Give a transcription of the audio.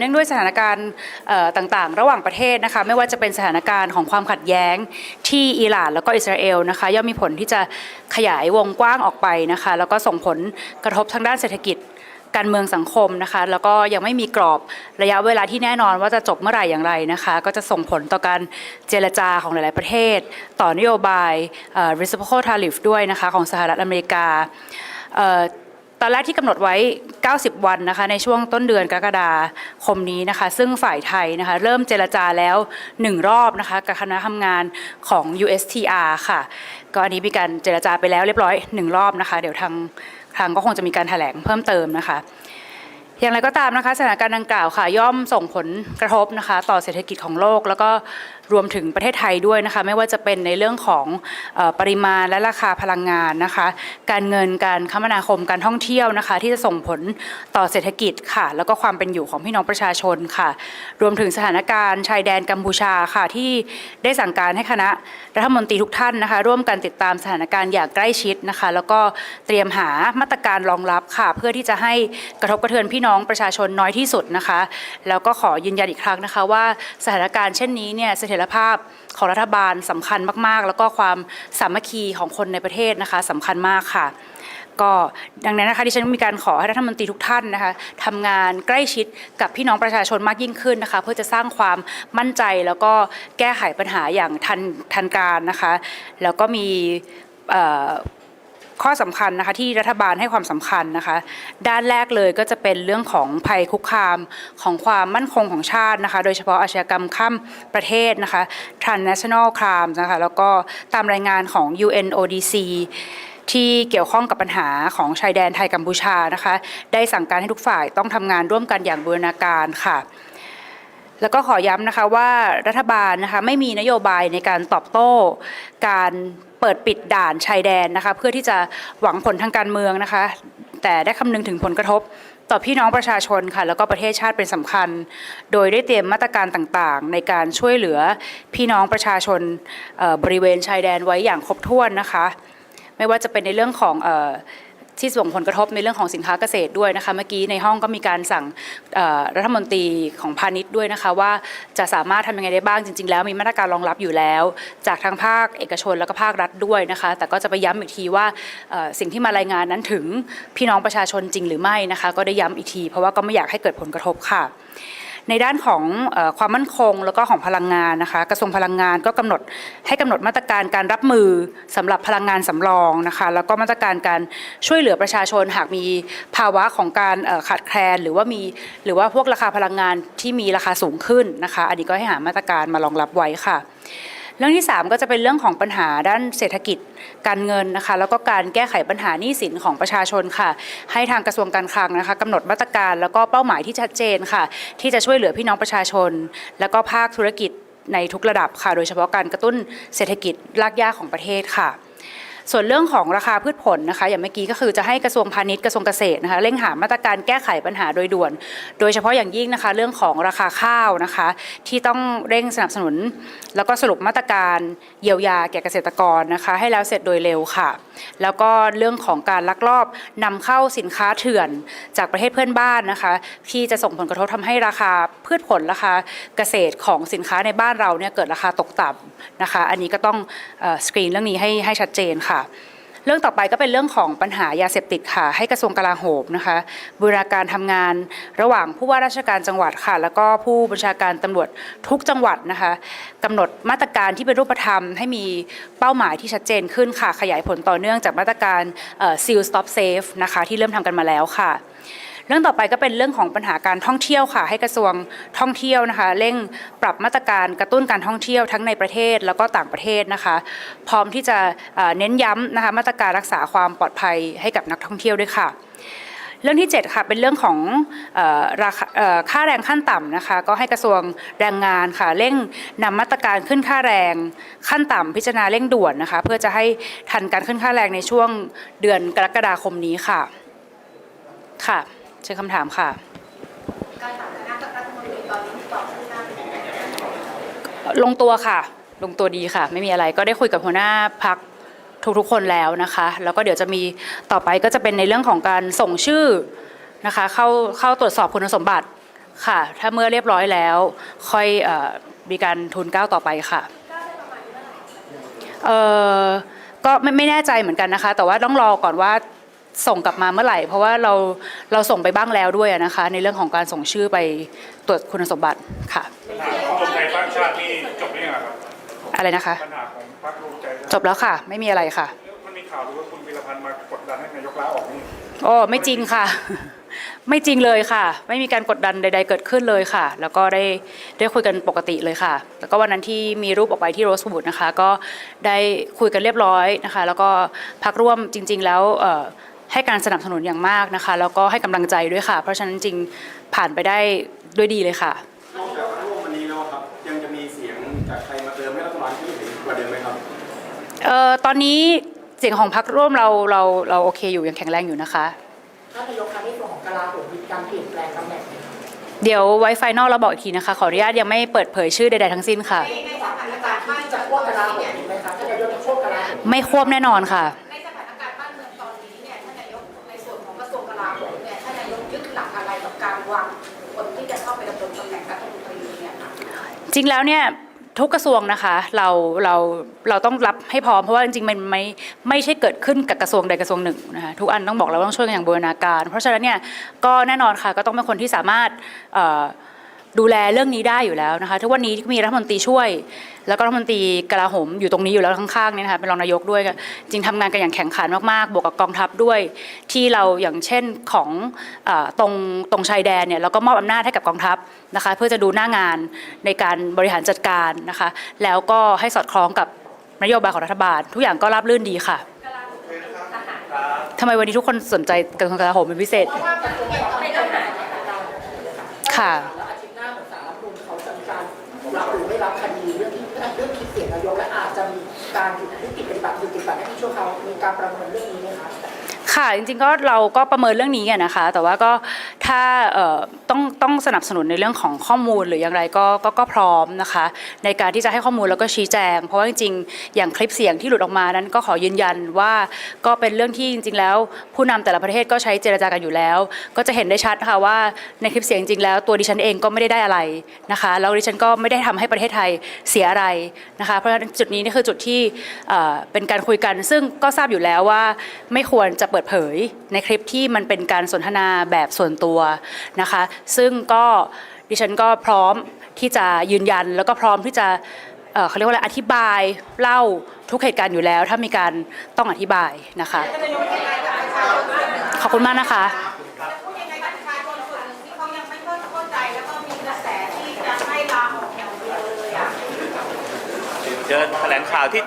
เนื่องด้วยสถานการณ์ต่างๆ ระหว่างประเทศนะคะไม่ว่าจะเป็นสถานการณ์ของความขัดแย้งที่อิหร่านแล้วก็อิสราเอลนะคะย่อมมีผลที่จะขยายวงกว้างออกไปนะคะแล้วก็ส่งผลกระทบทางด้านเศรษฐกิจการเมืองสังคมนะคะแล้วก็ยังไม่มีกรอบระยะเวลาที่แน่นอนว่าจะจบเมื่อไหร่อย่างไรนะคะก็จะส่งผลต่อการเจรจาของหลาย ๆ ประเทศ ต่อนโยบายเอ่อ reciprocal tariff ด้วยนะคะของสหรัฐอเมริกา ตอนแรกที่กำหนดไว้ 90 วันนะคะในช่วงต้นเดือนกรกฎาคมนี้นะคะ ซึ่งฝ่ายไทยนะคะเริ่มเจรจาแล้ว 1 รอบนะคะกับคณะทำงานของ USTR ค่ะ ก็อันนี้มีการเจรจาไปแล้วเรียบร้อย 1 รอบนะคะ เดี๋ยวทางทางก็คงจะมีการแถลงเพิ่มเติมนะคะ อย่างไรก็ตามนะคะสถานการณ์ดังกล่าวค่ะย่อมส่งผลกระทบนะคะ ต่อเศรษฐกิจของโลก แล้วก็รวมถึงประเทศไทยด้วยนะคะ ไม่ว่าจะเป็นในเรื่องของปริมาณและราคาพลังงานนะคะ การเงินการคมนาคมการท่องเที่ยวนะคะ ที่จะส่งผลต่อเศรษฐกิจค่ะ แล้วก็ความเป็นอยู่ของพี่น้องประชาชนค่ะ รวมถึงสถานการณ์ชายแดนกัมพูชาค่ะที่ได้สั่งการให้คณะรัฐมนตรีทุกท่านนะคะ ร่วมกันติดตามสถานการณ์อย่างใกล้ชิดนะคะ แล้วก็เตรียมหามาตรการรองรับค่ะ เพื่อที่จะให้กระทบกระเทือนพี่น้อง้องประชาชนน้อยที่สุดนะคะ แล้วก็ขอยืนยันอีกครั้งนะคะ ว่าสถานการณ์เช่นนี้เนี่ยเสถียรภาพของรัฐบาลสำคัญมาก ๆ แล้วก็ความสามัคคีของคนในประเทศนะคะสำคัญมากค่ะก็ดังนั้นนะคะดิฉันมีการขอให้รัฐมนตรีทุกท่านนะคะทำงานใกล้ชิดกับพี่น้องประชาชนมากยิ่งขึ้นนะคะ เพื่อจะสร้างความมั่นใจแล้วก็แก้ไขปัญหาอย่างทันทันการนะคะ แล้วก็มี ข้อสำคัญนะคะที่รัฐบาลให้ความสำคัญนะคะ ด้านแรกเลยก็จะเป็นเรื่องของภัยคุกคามของความมั่นคงของชาตินะคะ โดยเฉพาะอาชญากรรมข้ามประเทศนะคะ transnational crimes นะคะแล้วก็ตามรายงานของ UNODC ที่เกี่ยวข้องกับปัญหาของชายแดนไทยกัมพูชานะคะ ได้สั่งการให้ทุกฝ่ายต้องทำงานร่วมกันอย่างบูรณาการค่ะ แล้วก็ขอย้ำนะคะว่ารัฐบาลนะคะไม่มีนโยบายในการตอบโต้ การเปิดปิดด่านชายแดนนะคะเพื่อที่จะหวังผลทางการเมืองนะคะ แต่ได้คำนึงถึงผลกระทบต่อพี่น้องประชาชนค่ะแล้วก็ประเทศชาติเป็นสำคัญ โดยได้เตรียมมาตรการต่างๆ ในการช่วยเหลือพี่น้องประชาชนบริเวณชายแดนไว้อย่างครบถ้วนนะคะ ไม่ว่าจะเป็นในเรื่องของ ที่ส่งผลกระทบในเรื่องของสินค้าเกษตรด้วยนะคะเมื่อกี้ในห้องก็มีการสั่งรัฐมนตรีของพาณิชย์ด้วยนะคะว่าจะสามารถทำยังไงได้บ้างจริง ๆ แล้วมีมาตรการรองรับอยู่แล้ว จากทางภาคเอกชนแล้วก็ภาครัฐด้วยนะคะแต่ก็จะไปย้ำอีกทีว่าสิ่งที่มารายงานนั้นถึงพี่น้องประชาชนจริงหรือไม่นะคะก็ได้ย้ำอีกที เพราะว่าก็ไม่อยากให้เกิดผลกระทบค่ะ ในด้านของอความมั่นคงแล้วก็ของพลังงานนะคะกระทรวงพลังงานก็กำหนดให้กำหนดมาตรการการรับมือสำหรับพลังงานสำรองนะคะแล้วก็มาตรการการช่วยเหลือประชาชนหากมีภาวะของการขาดแคลน หรือว่ามีหรือว่าพวกราคาพลังงานที่มีราคาสูงขึ้นนะคะ อันนี้ก็ให้หามาตรการมารองรับไว้ค่ะ เรื่องที่ 3 ก็จะเป็นเรื่องของปัญหาด้านเศรษฐกิจการเงินนะคะ แล้วก็การแก้ไขปัญหาหนี้สินของประชาชนค่ะ ให้ทางกระทรวงการคลังนะคะกำหนดมาตรการแล้วก็เป้าหมายที่ชัดเจนค่ะ ที่จะช่วยเหลือพี่น้องประชาชน แล้วก็ภาคธุรกิจในทุกระดับค่ะ โดยเฉพาะการกระตุ้นเศรษฐกิจรากหญ้าของประเทศค่ะ ส่วนเรื่องของราคาพืชผลนะคะ อย่างเมื่อกี้ก็คือจะให้กระทรวงพาณิชย์กระทรวงเกษตรนะคะเร่งหามาตรการแก้ไขปัญหาโดยด่วน โดยเฉพาะอย่างยิ่งนะคะเรื่องของราคาข้าวนะคะ ที่ต้องเร่งสนับสนุน แล้วก็สรุปมาตรการเยียวยาแก่เกษตรกรนะคะ ให้แล้วเสร็จโดยเร็วค่ะ แล้วก็เรื่องของการลักลอบนำเข้าสินค้าเถื่อนจากประเทศเพื่อนบ้านนะคะที่จะส่งผลกระทบทำให้ราคาพืชผลราคาเกษตรของสินค้าในบ้านเราเนี่ยเกิดราคาตกต่ำนะคะ อันนี้ก็ต้องสกรีนเรื่องนี้ให้ให้ชัดเจนค่ะเรื่องต่อไปก็เป็นเรื่องของปัญหายาเสพติดค่ะ ให้กระทรวงกลาโหมนะคะบูรณาการทำงานระหว่างผู้ว่าราชการจังหวัดค่ะ แล้วก็ผู้บัญชาการตำรวจทุกจังหวัดนะคะกำหนดมาตรการที่เป็นรูปธรรม ให้มีเป้าหมายที่ชัดเจนขึ้นค่ะ ขยายผลต่อเนื่องจากมาตรการ Seal Stop Safe นะคะที่เริ่มทำกันมาแล้วค่ะ รื่องต่อไปก็เป็นเรื่องของปัญหาการท่องเที่ยวค่ะ ให้กระทรวงท่องเที่ยวนะคะ เร่งปรับมาตรการกระตุ้นการท่องเที่ยวทั้งในประเทศแล้วก็ต่างประเทศนะคะ พร้อมที่จะเน้นย้ำนะคะมาตรการรักษาความปลอดภัยให้กับนักท่องเที่ยวด้วยค่ะเรื่องที่ 7 ค่ะ เป็นเรื่องของราคาค่าแรงขั้นต่ำนะคะ ก็ให้กระทรวงแรงงานค่ะ เร่งนำมาตรการขึ้นค่าแรงขั้นต่ำพิจารณาเร่งด่วนนะคะ เพื่อจะให้ทันการขึ้นค่าแรงในช่วงเดือนกรกฎาคมนี้ค่ะค่ะ เชิญคำถามค่ะการถามคณะรัฐมนตรีตอนนี้มีความคืบหน้าเป็นยังไงบ้างลงตัวค่ะ ลงตัวดีค่ะ ไม่มีอะไรก็ได้คุยกับหัวหน้าพักทุกๆคนแล้วนะคะ แล้วก็เดี๋ยวจะมีต่อไปก็จะเป็นในเรื่องของการส่งชื่อนะคะ เข้าเข้าตรวจสอบคุณสมบัติค่ะ ถ้าเมื่อเรียบร้อยแล้ว ค่อยเออมีการทุนเกล้าต่อไปค่ะเออก็ไม่ไม่แน่ใจเหมือนกันนะคะ แต่ว่าต้องรอก่อนว่า ส่งกลับมาเมื่อไหร่ เพราะว่าเราเราส่งไปบ้างแล้วด้วยอะนะคะ ในเรื่องของการส่งชื่อไปตรวจคุณสมบัติค่ะปัญหาของรวมไทยสร้างชาตินี่จบหรือยังอะครับอะไรนะคะ ปัญหาของพรรครวมใจสร้างจบแล้วค่ะ ไม่มีอะไรค่ะมันมีข่าวดูว่าคุณพิรพันธ์มากดดันให้นายกลาออกนี่โอ้ไม่จริงค่ะ ไม่จริงเลยค่ะ ไม่มีการกดดันใด ๆ เกิดขึ้นเลยค่ะ แล้วก็ได้ได้คุยกันปกติเลยค่ะ แล้วก็วันนั้นที่มีรูปออกไปที่โรสบูดนะคะ ก็ได้คุยกันเรียบร้อยนะคะ แล้วก็พักร่วมจริง ๆ แล้วเอ่อ ให้การสนับสนุนอย่างมากนะคะ แล้วก็ให้กำลังใจด้วยค่ะ เพราะฉะนั้นจริงผ่านไปได้ด้วยดีเลยค่ะนอกจากร่วมวันนี้แล้วครับยังจะมีเสียงจากใครมาเติมให้รัฐบาลที่เห็นกว่าเดิมไหมครับเอ่อตอนนี้เสียงของพักร่วมเราเราเราโอเคอยู่ยังแข็งแรงอยู่นะคะท่านนายกคะในส่วนของกลาโหมมีการเปลี่ยนแปลงตำแหน่งไหมคะเดี๋ยวไว้ไฟนอลเราบอกอีกทีนะคะ ขออนุญาตยังไม่เปิดเผยชื่อใดๆทั้งสิ้นค่ะในสถานการณ์ที่จะควบกลาโหมถูกไหมคะท่านนายกจะควบกลาโหมไม่ควบแน่นอนค่ะ จริงแล้วเนี่ยทุกกระทรวงนะคะเราเราเราต้องรับให้พร้อมเพราะว่าจริงๆมันไม่ไม่ใช่เกิดขึ้นกับกระทรวงใดกระทรวงหนึ่งนะคะทุกอันต้องบอกเราต้องช่วยกันอย่างบูรณาการ เพราะฉะนั้นเนี่ยก็แน่นอนค่ะก็ต้องเป็นคนที่สามารถ ดูแลเรื่องนี้ได้อยู่แล้วนะคะทุกวันนี้มีรัฐมนตรีช่วย แล้วก็รัฐมนตรีกลาโหมอยู่ตรงนี้อยู่แล้วข้างๆเนี่ยนะคะเป็นรองนายกด้วยจริงทำงานกันอย่างแข่งขันมากๆ บวกกับกองทัพด้วย ที่เราอย่างเช่นของเออตรงตรงชายแดนเนี่ยเราก็มอบอำนาจให้กับกองทัพนะคะเพื่อจะดูหน้างานในการบริหารจัดการนะคะ แล้วก็ให้สอดคล้องกับนโยบายของรัฐบาล ทุกอย่างก็ราบรื่นดีค่ะทำไมวันนี้ทุกคนสนใจกระทรวงกลาโหมเป็นพิเศษเพ จะมีการยุติปฏิบัติหยุดปฏิบัติหน้าที่ชั่วคราวมีการประเมินเรื่องนี้ไหมคะ ค่ะ จริงๆก็เราก็ประเมินเรื่องนี้อะนะคะ แต่ว่าก็ถ้าต้องต้องสนับสนุนในเรื่องของข้อมูลหรืออย่างไรก็ก็ก็พร้อมนะคะ ในการที่จะให้ข้อมูลแล้วก็ชี้แจง เพราะว่าจริงๆ อย่างคลิปเสียงที่หลุดออกมานั้นก็ขอยืนยันว่าก็เป็นเรื่องที่จริง ๆ แล้ว ผู้นำแต่ละประเทศก็ใช้เจรจากันอยู่แล้ว ก็จะเห็นได้ชัดค่ะว่าในคลิปเสียงจริงๆแล้วตัวดิฉันเองก็ไม่ได้ได้อะไรนะคะแล้วดิฉันก็ไม่ได้ทำให้ประเทศไทยเสียอะไรนะคะ เพราะฉะนั้นจุดนี้นี่คือจุดที่เป็นการคุยกัน ซึ่งก็ทราบอยู่แล้วว่าไม่ควรจะเปิดเผยในคลิปที่มันเป็นการสนทนาแบบส่วนตัวนะคะ ซึ่งก็ดิฉันก็พร้อมที่จะยืนยันแล้วก็พร้อมที่จะเอ่อเขาเรียกว่าอะไรอธิบายเล่าทุกเหตุการณ์อยู่แล้ว ถ้ามีการต้องอธิบายนะคะ ขอบคุณมากนะคะพูดยังไงกับประชาชนส่วนหนึ่งที่เขายังไม่เข้าใจแล้วก็มีกระแสที่จะให้ลาออกอย่างเดียวเลยอะเชิญแถลงข่าวที่